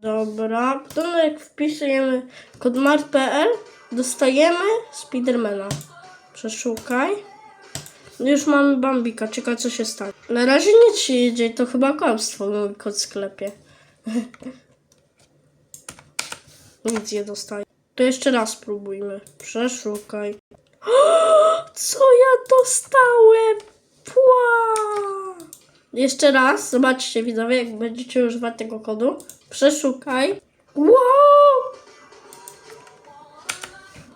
Dobra, potem jak wpisujemy kod mart.pl, dostajemy Spidermana. Przeszukaj. Już mamy Bambika, czekaj co się stanie. Na razie nic się nie dzieje, to chyba kłamstwo, mój kod w sklepie. nic nie dostaję. To jeszcze raz spróbujmy. Przeszukaj. Co ja dostałem? Pła! Jeszcze raz, zobaczcie widzowie, jak będziecie używać tego kodu. Przeszukaj. Wow!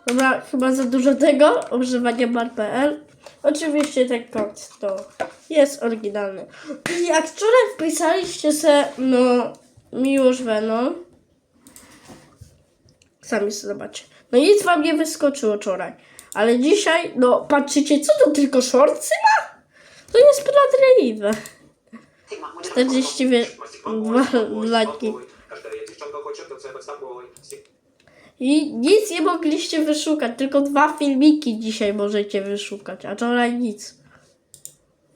Dobra, chyba za dużo tego używania bar.pl. Oczywiście ten kod to jest oryginalny. Jak wczoraj wpisaliście se, no, Miłosz Venom, sami sobie zobaczcie. No nic wam nie wyskoczyło wczoraj. Ale dzisiaj, no patrzycie, co to tylko shortsy ma? To niesprawiedliwe. 42 laki. I nic nie mogliście wyszukać, tylko dwa filmiki dzisiaj możecie wyszukać, a wczoraj nic.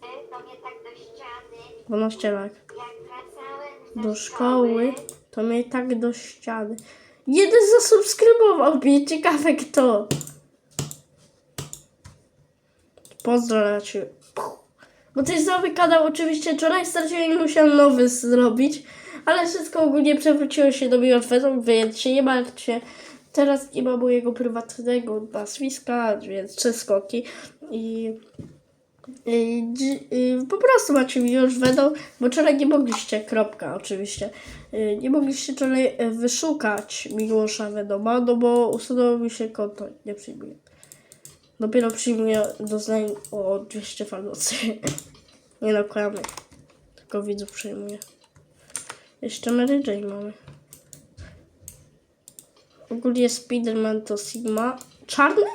Do mnie tak do ściany, 12 lat. Do szkoły, to mnie tak do ściany. Jeden zasubskrybował mnie, ciekawe kto. Pozdrawiam. Bo to jest nowy kanał, oczywiście wczoraj straciłem musiałem nowy zrobić, ale wszystko ogólnie przewróciło się do Miłotwetą, więc się nie martwcie. Teraz nie ma mojego prywatnego nazwiska, więc trzy skoki i, i, i po prostu macie mi już będą, bo wczoraj nie mogliście, kropka oczywiście, y, nie mogliście wczoraj y, wyszukać Miłosza Wedoma, no bo usunęło mi się konto, nie przyjmuję. Dopiero przyjmuję doznań o 200 fanocy. Nie no, kłamy. Tylko widzów przyjmuję. Jeszcze Mary Jane mamy. Ogólnie Spiderman to Sigma. Czarny?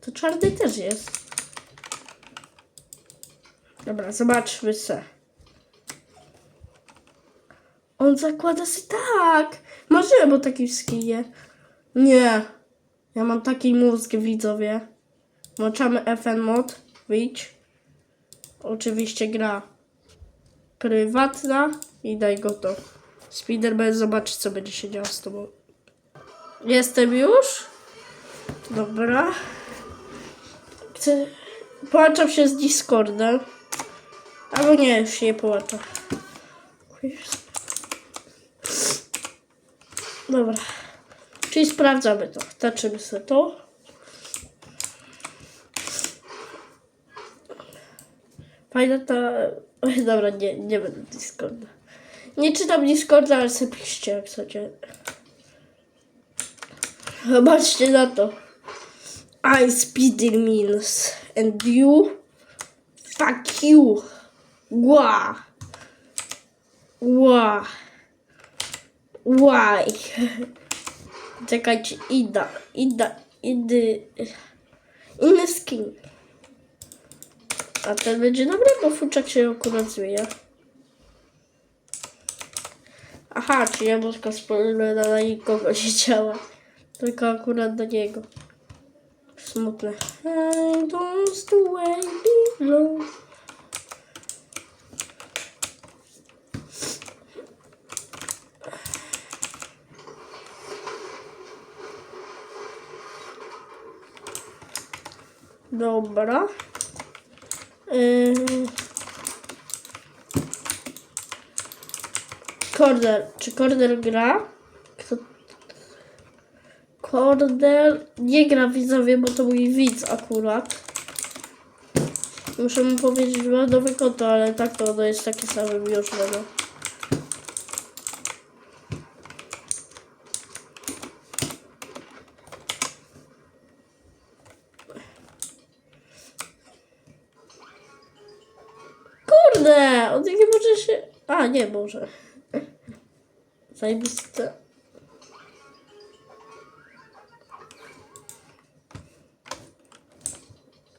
To czarny też jest. Dobra, zobaczmy se. On zakłada się tak. Marzyłem o takim skinie. Nie. Ja mam taki mózg, widzowie. Włączamy FN mod. Wyjdź. Oczywiście gra prywatna i daj go to. Spiderman zobaczy co będzie się działo z tobą. Jestem już. Dobra. Chcę... Połączam się z Discordem. Albo nie, już się nie połączam. Dobra. Czyli sprawdzamy to. Taczymy sobie to. Fajna ta... Oj, dobra, nie, nie będę Discorda. Nie czytam Discorda, ale sobie piszcie, jak chcecie. Zobaczcie na to. I speedy means. And you? Fuck you. Ła. Ła. Why? Czekajcie, Ida. Ida. Idy. Inny skin. A ten będzie dobry, bo fuczak się akurat zmienia. Aha, czy ja tylko wspólna na nikogo nie działa. Tylko akurat do niego. Smutne. I don't the way below. Dobra. Yy... Kordel. Czy Kordel gra? Kto... Nie gra widzowie, bo to mój widz akurat. Muszę mu powiedzieć, że ma nowe konto, ale tak to ono jest takie same już no. Kurde, on nie może się... A, nie może. Zajebiste.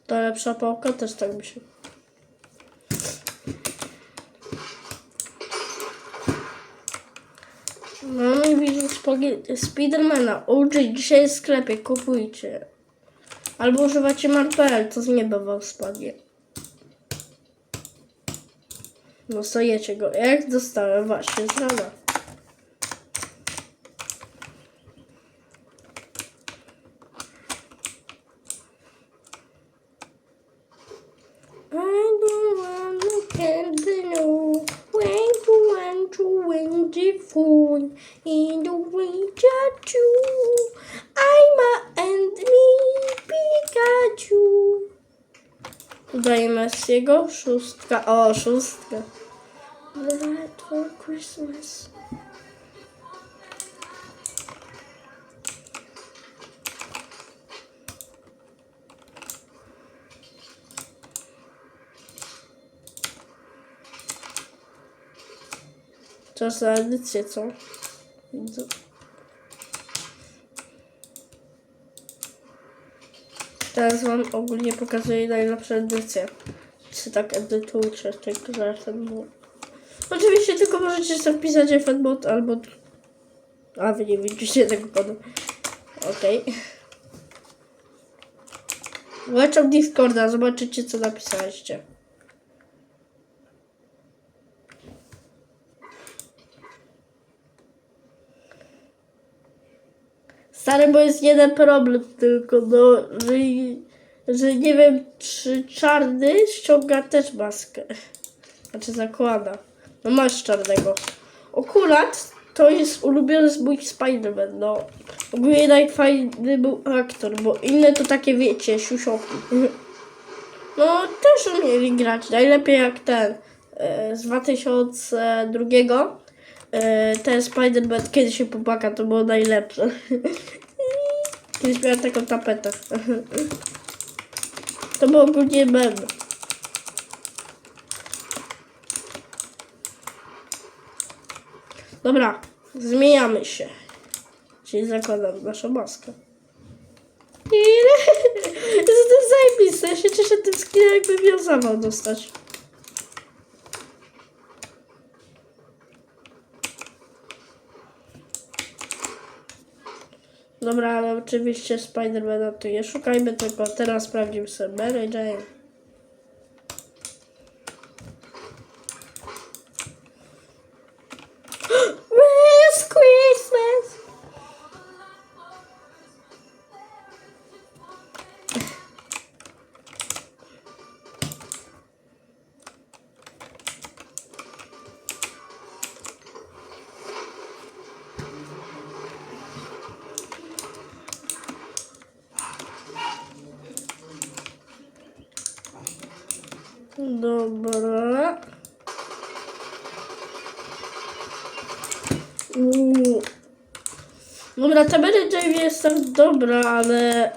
Ta lepsza pałka też tak mi się... Mamy widzów spagi- Spidermana. OG dzisiaj w sklepie, kupujcie. Albo używacie Marpel, to z nieba wam spadnie. No sojecie go. Jak dostałem właśnie z rana. in the Pikachu. I'm a and Pikachu. Z jego szóstka. O, szóstka. Red for Christmas. Czas na edycję, co? Widzę. Teraz wam ogólnie pokazuję najlepsze edycje. Czy tak edytujcie, tylko że FNBot. Oczywiście tylko możecie sobie wpisać FNBot albo... A wy nie widzicie tego kodu. Okej. Włączam Discorda, zobaczycie co napisaliście. Stary, bo jest jeden problem tylko, no, że, że nie wiem, czy czarny ściąga też maskę. Znaczy zakłada. No masz czarnego. Akurat to jest ulubiony z mój Spider-Man, no. Ogólnie najfajny był aktor, bo inne to takie, wiecie, siusioki. No, też umieli grać. Najlepiej jak ten e, z 2002. E, ten Spider-Man, kiedy się popłaka, to było najlepsze. Kiedyś miałem taką tapetę. To był ogólnie mem. Dobra, zmieniamy się. Czyli zakładam naszą maskę. To jest zajebiste. Ja się cieszę tym skinem, jakbym ją zawał dostać. Dobra, ale oczywiście Spidermana tu nie szukajmy, tylko teraz sprawdzimy sobie Mary Jane. Dobra. Uuu. Dobra, ta Mary Jane jest tak dobra, ale...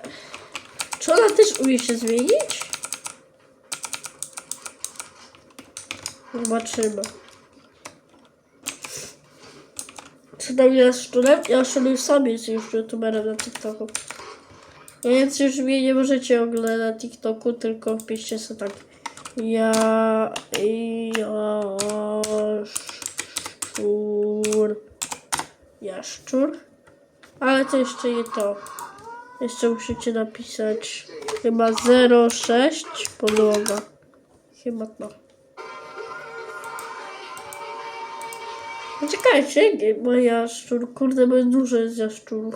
Czy ona też umie się zmienić? Zobaczymy. Co tam jest szczurem? Ja szczur sam jest już youtuberem na TikToku. No Więc już mnie nie możecie oglądać na TikToku, tylko wpiszcie sobie tak. Ja... Jaszczur... Jaszczur? Ale to jeszcze nie to. Jeszcze musicie napisać chyba 06 podłoga. Chyba to. No Czekajcie, nie, jaszczur, kurde, bo dużo jest jaszczurów.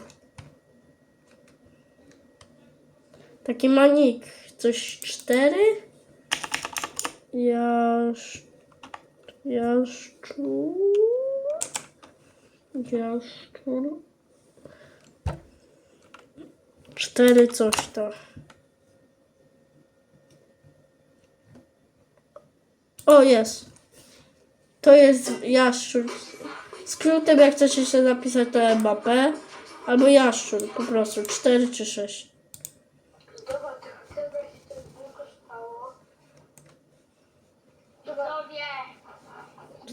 Taki manik, coś cztery? Jasz... Jaszczur... Jaszczur... Cztery coś tam. O, jest. To jest jaszczur. Skrótem, jak chcecie się napisać to MAP albo jaszczur po prostu, 4 czy 6.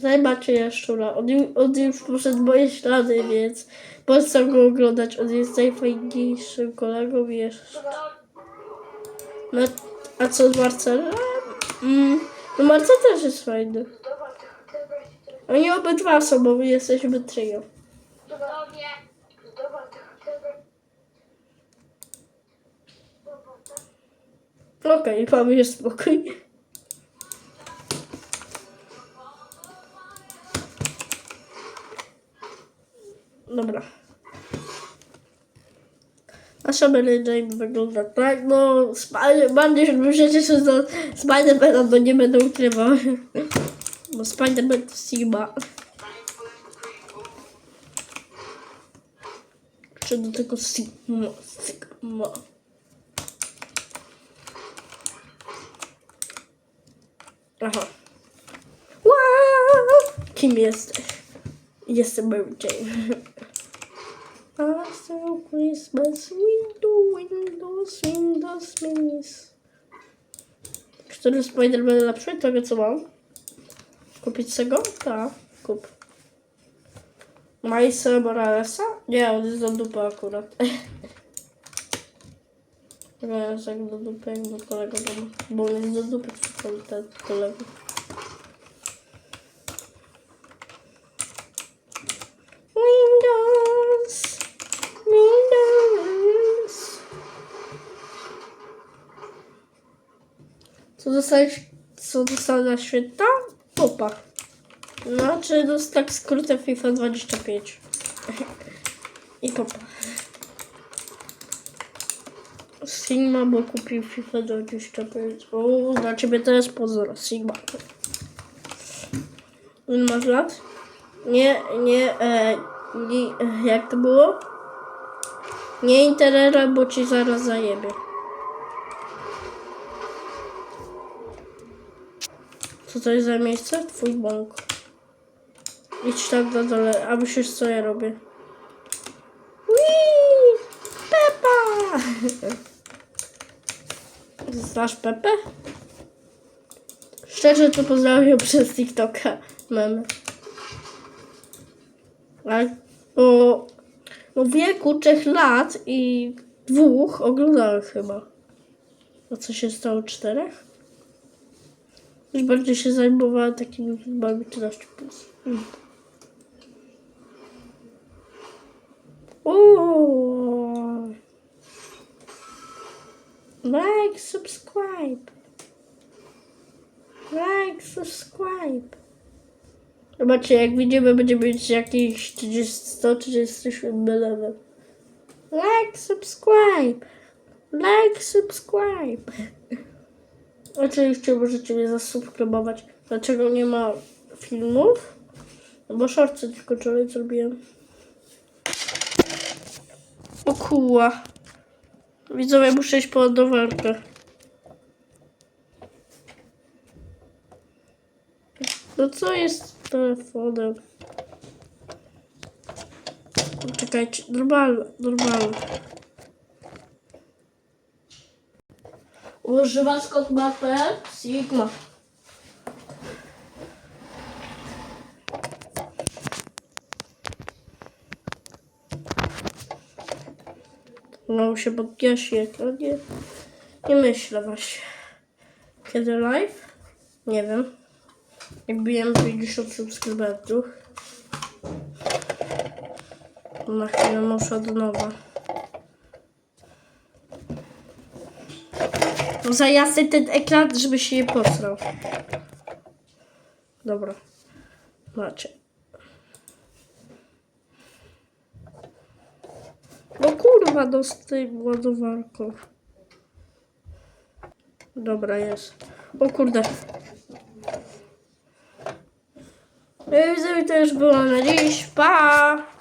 Tutaj macie jaszczura. On, on już poszedł moje ślady, więc polecam go oglądać. On jest najfajniejszym kolegą jeszcze. No, a co z Marcelem? Mm, no Marcel też jest fajny. Oni obydwa są, bo my jesteśmy trio. Okej, mamy już spokój. Dobra. Nasza Jane wygląda tak, no Spider- bardziej się przecież za Spider-Mana, no nie będę ukrywał. Bo Spider-Man to Sigma. Jeszcze do tego Sigma, Sigma. Aha. Wow! Kim jesteś? Jestem Mary Jane. Saw Christmas window, windows, windows, minis. Który Spider-Man lepszy? Wie co mam. Kupić tego? Tak, kup. Majsa Moralesa? Nie, on jest do dupy akurat. Jest jak do dupy, jak do kolego. Bo on jest do dupy, co ten kolega. Windows, Windows. Co dostałeś, co dostałem na święta? Popa. No, czy dos- tak skrótem FIFA 25. I popa. Sigma, bo kupił FIFA 25. O, dla ciebie to jest pozor. Sigma. Ile masz lat? Nie, nie, e, nie, e, jak to było? Nie interera, bo ci zaraz zajebie. Co to jest za miejsce? Twój bąk. Idź tak na dole, a myślisz co ja robię? Wii! Pepa! Znasz Pepę? Szczerze to poznałem ją przez TikToka. Memy. Tak? O, o wieku trzech lat i dwóch oglądałem chyba. A co się stało czterech? Już bardziej się zajmowała takimi filmami 13 plus. Mm. Like, subscribe. Like, subscribe. Zobaczcie, jak widzimy, będzie mieć jakiś 30, 137 level. Like, subscribe. Like, subscribe. Oczywiście możecie mnie zasubskrybować. Dlaczego nie ma filmów? No bo shortsy tylko wczoraj zrobiłem. O kuła. Widzowie, muszę iść po ładowarkę. No co jest z telefonem? Czekajcie, normalne, normalne. Używasz kod mapę Sigma. No się podgasi ekran, nie, nie myślę właśnie. Kiedy live? Nie wiem. Jak biłem 50 subskrybentów. Na chwilę muszę od nowa. Za jasny ten ekran, żeby się nie posrał. Dobra. Macie. No kurwa, no z tej ładowarką. Dobra, jest. O kurde. I widzowie, to już było na dziś. Pa!